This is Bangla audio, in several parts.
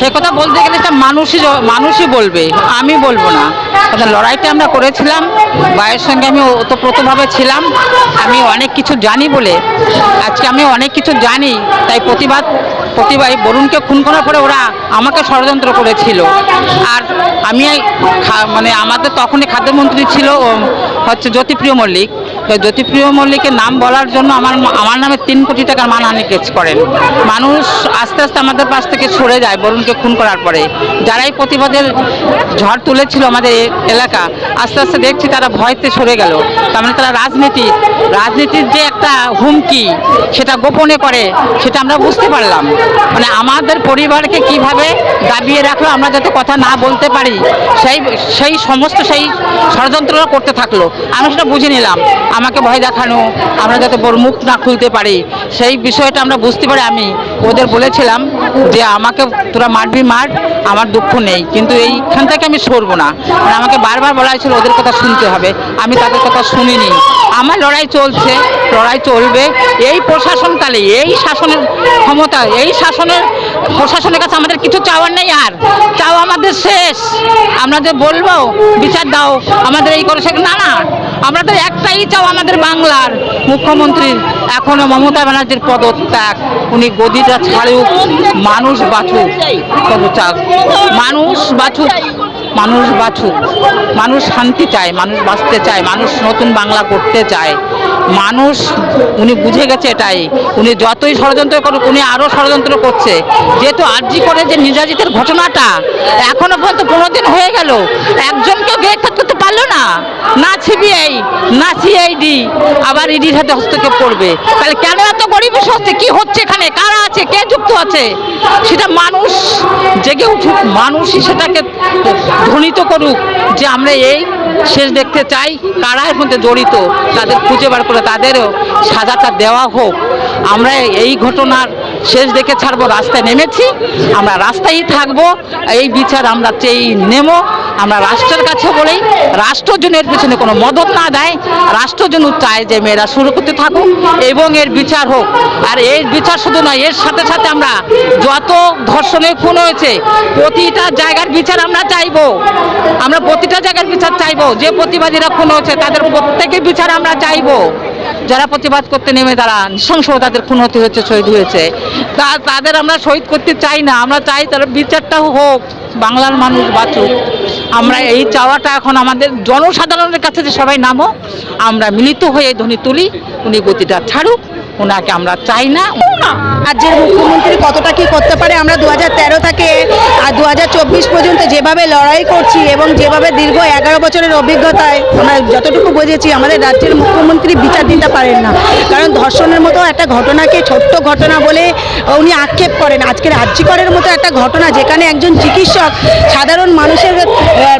সে কথা বলতে গেলে এটা মানুষই মানুষই বলবে, আমি বলব না। লড়াইটা আমরা করেছিলাম, ভাইয়ের সঙ্গে আমি ওতপ্রোতভাবে ছিলাম, আমি অনেক কিছু জানি বলে। আজকে আমি অনেক কিছু জানি, তাই প্রতিবাদ প্রতিবাদ বরুণকে খুন করার পরে ওরা আমাকে ষড়যন্ত্র করেছিল। আর আমি মানে আমাদের তখনই খাদ্যমন্ত্রী ছিল হচ্ছে জ্যোতিপ্রিয় মল্লিক। তো জ্যোতিপ্রিয় মল্লিকের নাম বলার জন্য আমার আমার নামে তিন কোটি টাকার মানহানি কেস করেন। মানুষ আস্তে আস্তে আমাদের পাশ থেকে সরে যায় বরুণকে খুন করার পরে। যারাই প্রতিবাদের ঝড় তুলেছিল আমাদের এলাকা, আস্তে আস্তে দেখছি তারা ভয়তে সরে গেল। তার মানে তারা রাজনীতি, রাজনীতির যে একটা হুমকি, সেটা গোপনে করে, সেটা আমরা বুঝতে পারলাম। মানে আমাদের পরিবারকে কীভাবে দাবিয়ে রাখল আমরা যাতে কথা না বলতে পারি, সেই সেই সমস্ত সেই ষড়যন্ত্রটা করতে থাকল। আমি সেটা বুঝে নিলাম। আমাকে ভয় দেখানো, আমরা যাতে বড় মুখ না খুলতে পারি, সেই বিষয়টা আমরা বুঝতে পারি আমি। ওদের বলেছিলাম যে আমাকে, তোরা মারবি, মার, আমার দুঃখ নেই। কিন্তু এইখান থেকে আমি সরবো না। আর আমাকে বারবার বলা হয়েছিল, ওদের কথা শুনতে হবে। আমি তাদের কথা শুনিনি। আমার লড়াই চলছে, লড়াই চলবে। এই প্রশাসনকালে এই শাসনের ক্ষমতা, এই শাসনের, প্রশাসনের কাছে আমাদের কিছু চাওয়ার নেই আর। চাও আমাদের শেষ। আমরা যে বলব, বিচার দাও। আমাদের এই করে সে না না। আমাদের একটাই চাও আমাদের বাংলার মুখ্যমন্ত্রীর। এখনও মমতা ব্যানার্জির পদত্যাগ। উনি গদিটা ছাড়ুক মানুষ পদত্যাগ মানুষ বাঁচুক মানুষ বাঁচুক মানুষ শান্তি চায়, মানুষ বাঁচতে চায়, মানুষ নতুন বাংলা করতে চায়। মানুষ, উনি বুঝে গেছে এটাই। উনি যতই ষড়যন্ত্র করুক, উনি আরও ষড়যন্ত্র করছে। যেহেতু আর্জি করে যে নির্যাতিতের ঘটনাটা, এখনও পর্যন্ত পনেরো দিন হয়ে গেল। একজনকেও গ্রেফতার করতে পারল না? না সিবিআই না সিআইডি আবার ইডির হাতে হস্তক্ষেপ করবে। তাহলে কেন এত গরিব হচ্ছে কি হচ্ছে এখানে? কারা আছে? কে যুক্ত আছে? সেটা মানুষ জেগে উঠুক, মানুষই সেটাকে ধ্বনিত করুক যে আমরা এই শেষ দেখতে চাই, কারা এর মধ্যে জড়িত? তাদের খুঁজে বার করে তাদেরও সাজাটা দেওয়া হোক। আমরা এই ঘটনার শেষ দেখে ছাড়বো, রাস্তায় নেমেছি। আমরা রাস্তায় থাকব। এই বিচার আমরা চেয়ে নেমো। আমরা রাষ্ট্রের কাছে বলেই রাষ্ট্র যেন এর পিছনে কোনো মদত না দেয়। রাষ্ট্রজন চায় যে মেয়েরা সুরক্ষিত থাকুক এবং এর বিচার হোক। আর এর বিচার শুধু নয়, এর সাথে সাথে আমরা যত ধর্ষণের খুন হয়েছে, প্রতিটা জায়গার বিচার আমরা চাইব। আমরা প্রতিটা জায়গার বিচার চাইব। যে প্রতিবাদীরা খুন হয়েছে, তাদের প্রত্যেকের বিচার আমরা চাইব। যারা প্রতিবাদ করতে নেমে তারা নৃশংস তাদের খুন হতে হয়েছে, শহীদ হয়েছে। তা, তাদের আমরা শহীদ করতে চাই না, আমরা চাই তার বিচারটাও হোক, বাংলার মানুষ বাঁচুক। আমরা এই চাওয়াটা এখন আমাদের জনসাধারণের কাছে যে সবাই নামো আমরা মিলিত হয়ে ধ্বনি তুলি, উনি গতিটা ছাড়ুক। ওনাকে আমরা চাই না। রাজ্যের মুখ্যমন্ত্রী কতটা কি করতে পারে? আমরা দু তেরো থেকে, আর দু হাজার চব্বিশ পর্যন্ত যেভাবে লড়াই করছি এবং যেভাবে দীর্ঘ এগারো বছরের অভিজ্ঞতায় আমরা যতটুকু বুঝেছি, আমাদের রাজ্যের মুখ্যমন্ত্রী বিচার দিতে পারেন না। কারণ ধর্ষণের মতো একটা ঘটনাকে ছোট্ট ঘটনা বলে উনি আক্ষেপ করেন। আজকে রাজ্যকরের মতো একটা ঘটনা যেখানে একজন চিকিৎসক সাধারণ মানুষের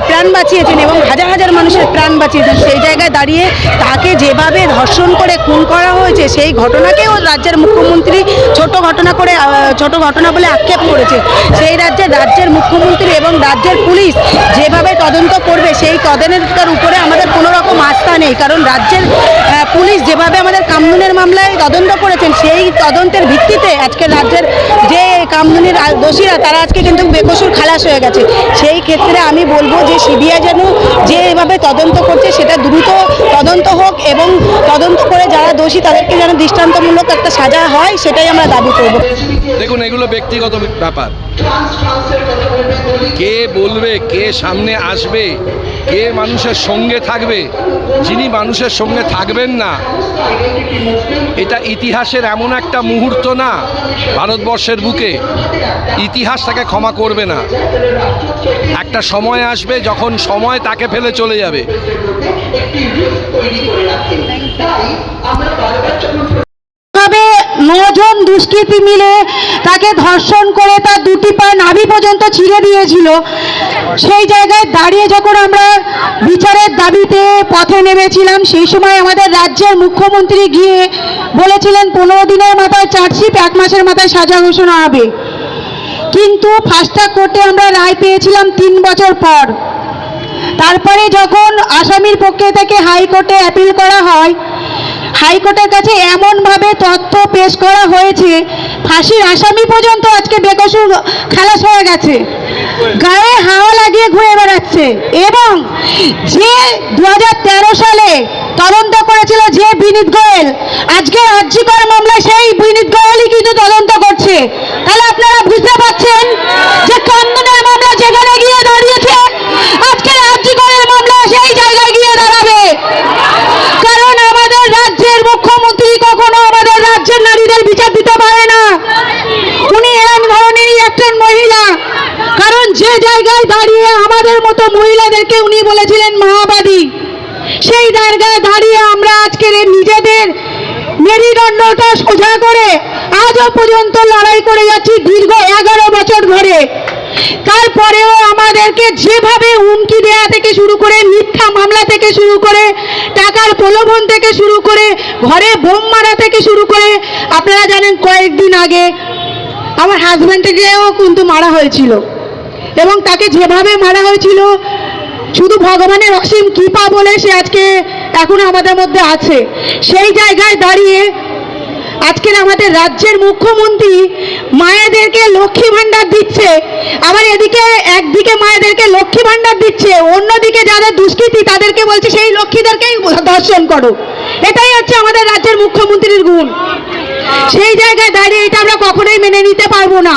প্রাণ বাঁচিয়েছেন এবং হাজার হাজার মানুষের প্রাণ বাঁচিয়েছেন, সেই জায়গায় দাঁড়িয়ে তাকে যেভাবে ধর্ষণ করে খুন করা হয়েছে, সেই ঘটনাকেও রাজ্যের মুখ্যমন্ত্রী ছোট ঘটনা করে ছোট ঘটনা বলে আক্ষেপ করেছে। সেই রাজ্যের রাজ্যের মুখ্যমন্ত্রী এবং রাজ্যের পুলিশ যেভাবে তদন্ত করবে, সেই তদন্তের উপরে আমাদের কোনো রকম আস্থা নেই। কারণ রাজ্যের পুলিশ যেভাবে আমাদের কামদুনের মামলায় তদন্ত করেছেন, সেই তদন্তের ভিত্তিতে আজকে রাজ্যের যে কামদুনির দোষীরা, তারা আজকে কিন্তু বেকসুর খালাস হয়ে গেছে। সেই ক্ষেত্রে আমি বলব যে সিবিআই যেন যে এভাবে তদন্ত করছে, সেটা দ্রুত তদন্ত হোক এবং তদন্ত করে দোষী, তাদেরকে যেন দৃষ্টান্তমূলক একটা সাজা হয়, সেটাই আমরা দাবি করব। দেখুন, এগুলো ব্যক্তিগত ব্যাপার। কে বলবে, কে সামনে আসবে, কে মানুষের সঙ্গে থাকবে? যিনি মানুষের সঙ্গে থাকবেন না, এটা ইতিহাসের এমন একটা মুহূর্ত না ভারতবর্ষের বুকে। ইতিহাস তাকে ক্ষমা করবে না। একটা সময় আসবে যখন সময় তাকে ফেলে চলে যাবে। নজন দুষ্কৃতী মিলে তাকে ধর্ষণ করে তার দুটি পা নাভি পর্যন্ত ছিঁড়ে দিয়েছিল। সেই জায়গায় দাঁড়িয়ে যখন আমরা বিচারের দাবিতে পথে নেমেছিলাম, সেই সময় আমাদের রাজ্যের মুখ্যমন্ত্রী গিয়ে বলেছিলেন, পনেরো দিনের মাথায় চার্জশিট, এক মাসের মাথায় সাজা ঘোষণা হবে। কিন্তু ফাস্ট ট্র্যাক কোর্টে আমরা রায় পেয়েছিলাম তিন বছর পর। তারপরে যখন আসামির পক্ষে থেকে হাইকোর্টে অ্যাপিল করা হয় হাইকোর্টের কাছে এমনভাবে তথ্য পেশ করা হয়েছে, ফাঁসির আসামি পর্যন্ত আজকে বেকসুর খালাস হয়ে গেছে। গায়ে হাওয়া লাগিয়ে ঘুরে বেড়াচ্ছে এবং যে দু হাজার তেরো সালে তদন্ত করেছিল যে বিনীত গোয়েল, আজকে রাজ্যকর মামলায় সেই বিনীত গোয়েলই কিন্তু তদন্ত করছে। তাহলে আপনারা বুঝতে পারছেন যে কান্দনের মামলা যেখানে গিয়ে দাঁড়িয়েছে আজকে রাজ্যকরের মামলা সেই জায়গায় গিয়ে দাঁড়াবে কারণ আমাদের রাজ্যের মুখ্যমন্ত্রী কখনো আমাদের রাজ্যের নারীদের বিচার দিতে পারে না উনি এরম ধরনেরই মহিলা। কারণ যে জায়গায় দাঁড়িয়ে আমাদের মতো মহিলাদেরকে উনি বলেছিলেন মাওবাদী, সেই জায়গায় দাঁড়িয়ে আমরা আজকের নিজেদের মেরুদণ্ডটা সোজা করে আজও পর্যন্ত লড়াই করে যাচ্ছি দীর্ঘ এগারো বছর ধরে। তারপরেও আমাদেরকে যেভাবে হুমকি দেয়া থেকে শুরু করে, মিথ্যা মামলা থেকে শুরু করে, টাকার প্রলোভন থেকে শুরু করে, ঘরে বোম মারা থেকে শুরু করে, আপনারা জানেন কয়েকদিন আগে আমার হাজব্যান্ডকেও কিন্তু মারা হয়েছিল। এবং তাকে যেভাবে মারা হয়েছিল, শুধু ভগবানের অসীম কৃপা বলে সে আজকে এখনও আমাদের মধ্যে আছে। সেই জায়গায় দাঁড়িয়ে আজকের আমাদের রাজ্যের মুখ্যমন্ত্রী মায়েদেরকে লক্ষ্মী ভাণ্ডার দিচ্ছে, আবার এদিকে একদিকে মায়েদেরকে লক্ষ্মী ভাণ্ডার দিচ্ছে, অন্যদিকে যাদের দুষ্কৃতী তাদেরকে বলছে, সেই লক্ষ্মীদেরকেই দর্শন করো। এটাই হচ্ছে আমাদের রাজ্যের মুখ্যমন্ত্রীর গুণ। সেই জায়গায় দাঁড়িয়ে এটা আমরা কখনোই মেনে নিতে পারব না।